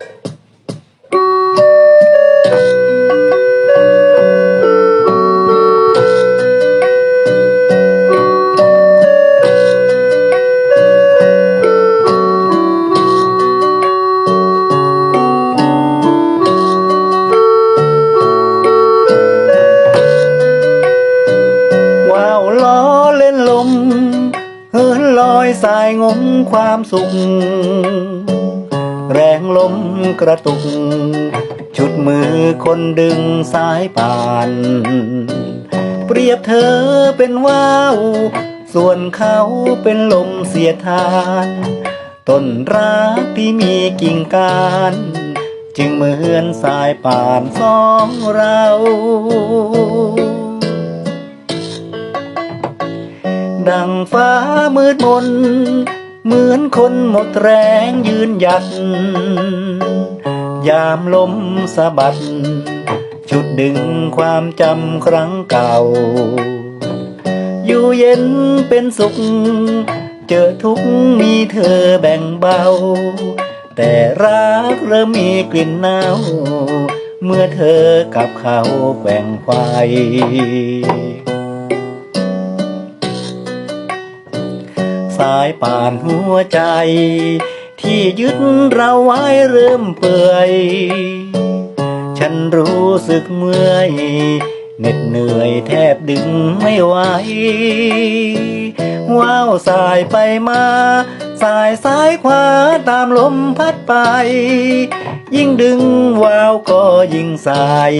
ว้าวล้อเล่นลมเหินลอยสายงมความสุข แรงลมกระตุก ชุดมือคนดึงสายป่าน เปรียบเธอเป็นว่าวส่วนเขาเป็นลมเสียทานต้นรักที่มีกิ่งก้านจึงเหมือนสายป่านสองเรา ดังฟ้ามืดมน เหมือนคนหมดแรงยืนหยัด ยามลมสะบัด จุดดึงความจำครั้งเก่า อยู่เย็นเป็นสุข เจอทุกมีเธอแบ่งเบา แต่รักเริ่มมีกลิ่นเน่า เมื่อเธอกับเขาแกว่งไฟ สายป่านหัวใจ ที่ยึดเราไว้เริ่มเปื่อย ฉันรู้สึกเมื่อยเหน็ดเหนื่อยแทบดึงไม่ไหวว้าวสายไปมา สายซ้ายขวาตามลมพัดไป ยิ่งดึงว้าวก็ยิ่งสาย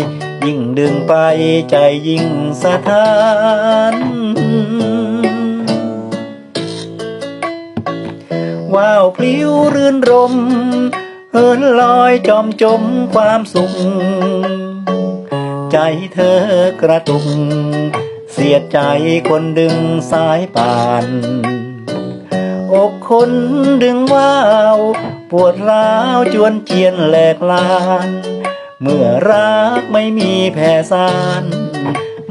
ยิ่งดึงไปใจยิ่งสะท้าน พลิ้วรื่นรมเหินลอยจอมจมความสุข ใจเธอกระตุก เสียดใจคนดึงสายป่านอกคนดึงว้าว ปวดร้าวจวนเจียนแหลกลาน เมื่อรักไม่มีแผ่สาน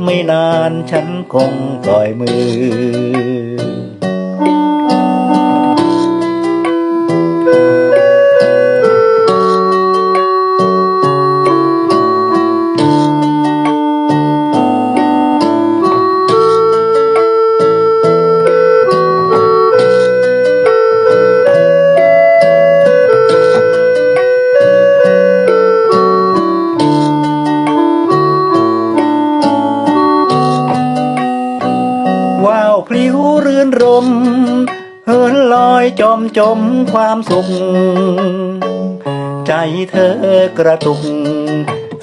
ไม่นานฉันคงปล่อยมือ พลิ้วรื่นรมเหินลอยจมจมความสุข ใจเธอกระตุก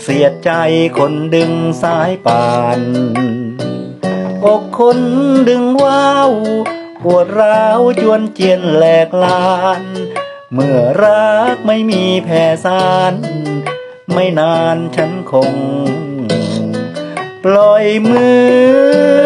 เสียดใจคนดึงสายป่านอกคนดึงว้าวปวดร้าวจวนเจียนแหลกลาน เมื่อรักไม่มีแผ่สานไม่นานฉันคง ปล่อยมือ